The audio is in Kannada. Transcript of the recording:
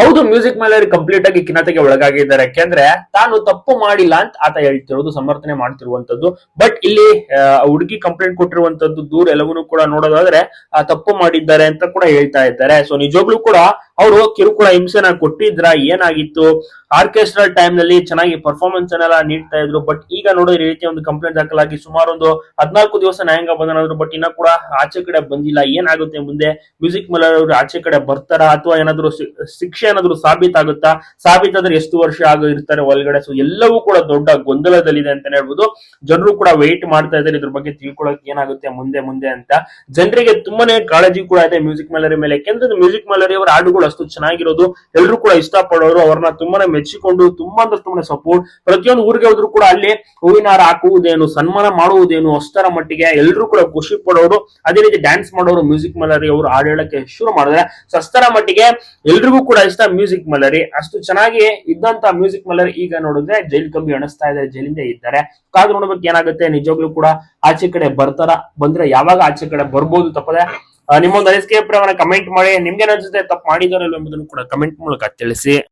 ಹೌದು ಮ್ಯೂಸಿಕ್ ಮೇಲೆ ಕಂಪ್ಲೀಟ್ ಆಗಿ ಖಿನ್ನತೆಗೆ ಒಳಗಾಗಿದ್ದಾರೆ. ಯಾಕೆಂದ್ರೆ ತಾನು ತಪ್ಪು ಮಾಡಿಲ್ಲ ಅಂತ ಆತ ಹೇಳ್ತಿರೋದು, ಸಮರ್ಥನೆ ಮಾಡ್ತಿರುವಂತದ್ದು ಬಟ್ ಇಲ್ಲಿ ಹುಡುಗಿ ಕಂಪ್ಲೇಂಟ್ ಕೊಟ್ಟಿರುವಂತದ್ದು ದೂರ ಎಲ್ಲವನ್ನೂ ಕೂಡ ನೋಡೋದಾದ್ರೆ ತಪ್ಪು ಮಾಡಿದ್ದಾರೆ ಅಂತ ಕೂಡ ಹೇಳ್ತಾ ಇದ್ದಾರೆ. ಸೊ ನಿಜವಾಗ್ಲೂ ಕೂಡ ಅವರು ಕಿರುಕುಳ ಹಿಂಸೆನ ಕೊಟ್ಟಿದ್ರ ಏನಾಗಿತ್ತು? ಆರ್ಕೆಸ್ಟ್ರಲ್ ಟೈಮ್ನಲ್ಲಿ ಚೆನ್ನಾಗಿ ಪರ್ಫಾರ್ಮೆನ್ಸ್ ಅನ್ನೆಲ್ಲ ನೀಡ್ತಾ ಇದ್ರು. ಬಟ್ ಈಗ ನೋಡಿದ್ರೆ ಈ ರೀತಿಯ ಒಂದು ಕಂಪ್ಲೇಂಟ್ ದಾಖಲಾಗಿ ಸುಮಾರು ಒಂದು ಹದಿನಾಲ್ಕು ದಿವಸ ನ್ಯಾಯಾಂಗ ಬಂಧನಾದ್ರು ಬಟ್ ಇನ್ನೂ ಕೂಡ ಆಚೆ ಕಡೆ ಬಂದಿಲ್ಲ. ಏನಾಗುತ್ತೆ ಮುಂದೆ? ಮ್ಯೂಸಿಕ್ ಮೇಲೆ ಅವರು ಆಚೆ ಕಡೆ ಬರ್ತಾರಾ? ಅಥವಾ ಏನಾದ್ರು ಶಿಕ್ಷೆ ಏನಾದ್ರು ಸಾಬೀತಾಗುತ್ತಾ? ಸಾಬೀತಾದ್ರೆ ಎಷ್ಟು ವರ್ಷ ಆಗ ಇರ್ತಾರೆ ಒಳಗಡೆ? ಸೊ ಎಲ್ಲವೂ ಕೂಡ ದೊಡ್ಡ ಗೊಂದಲದಲ್ಲಿದೆ ಅಂತಾನೆ ಹೇಳ್ಬೋದು. ಜನರು ಕೂಡ ವೆಯ್ಟ್ ಮಾಡ್ತಾ ಇದ್ದಾರೆ. ಇದ್ರ ಬಗ್ಗೆ ತಿಳ್ಕೊಳಕ್ ಏನಾಗುತ್ತೆ ಮುಂದೆ ಮುಂದೆ ಅಂತ. ಜನರಿಗೆ ತುಂಬಾನೇ ಕಾಳಜಿ ಕೂಡ ಇದೆ ಮ್ಯೂಸಿಕ್ ಮೆಲರಿ ಮೇಲೆ. ಯಾಕೆಂದ್ರೆ ಮ್ಯೂಸಿಕ್ ಮೆಲರಿ ಅವರ ಹಾಡುಗಳು ಅಷ್ಟು ಚೆನ್ನಾಗಿರೋದು. ಎಲ್ಲರೂ ಕೂಡ ಇಷ್ಟಪಡೋರು, ಅವ್ರನ್ನ ತುಂಬಾನೇ ಮೆಚ್ಚಿಕೊಂಡು ತುಂಬಾ ಅಂದ್ರೆ ತುಂಬಾನೇ ಸಪೋರ್ಟ್ ಪ್ರತಿಯೊಂದು ಊರಿಗೆ ಹೋದ್ರು ಕೂಡ ಅಲ್ಲಿ ಹೂವಿನ ಹಾರ ಹಾಕುವುದೇನು, ಸನ್ಮಾನ ಮಾಡುವುದೇನು, ಅಷ್ಟರ ಮಟ್ಟಿಗೆ ಎಲ್ಲರೂ ಕೂಡ ಖುಷಿ ಪಡೋರು. ಅದೇ ರೀತಿ ಡ್ಯಾನ್ಸ್ ಮಾಡೋರು ಮ್ಯೂಸಿಕ್ ಮಲರಿ ಅವರು ಹಾಡು ಹೇಳಕ್ಕೆ ಶುರು ಮಾಡಿದ್ರೆ ಸಸ್ತರ ಮಟ್ಟಿಗೆ ಎಲ್ರಿಗೂ ಕೂಡ ಇಷ್ಟ ಮ್ಯೂಸಿಕ್ ಮಲರಿ ಅಷ್ಟು ಚೆನ್ನಾಗಿ ಇದ್ದಂತ ಮ್ಯೂಸಿಕ್ ಮಲರಿ ಈಗ ನೋಡಿದ್ರೆ ಜೈಲ್ ಕಂಬಿ ಅಣಿಸ್ತಾ ಇದ್ದಾರೆ ಜೈಲಿಂದ ಇದ್ದಾರೆ. ಕಾದು ನೋಡ್ಬೇಕು ಏನಾಗುತ್ತೆ, ನಿಜವಾಗ್ಲೂ ಕೂಡ ಆಚೆ ಕಡೆ ಬರ್ತಾರ? ಬಂದ್ರೆ ಯಾವಾಗ ಆಚೆ ಕಡೆ ಬರ್ಬೋದು ತಪ್ಪದೆ? ನಿಮ್ಮೊಂದು ಅನಿಸಿಕೆ ಪ್ರಕಾರ ಕಮೆಂಟ್ ಮಾಡಿ. ನಿಮ್ಗೆ ಅನ್ಸುತ್ತೆ? ತಪ್ಪು ಮಾಡಿದಾರಲ್ಲ ಎಂಬುದನ್ನು ಕೂಡ ಕಮೆಂಟ್ ಮೂಲಕ ತಿಳಿಸಿ.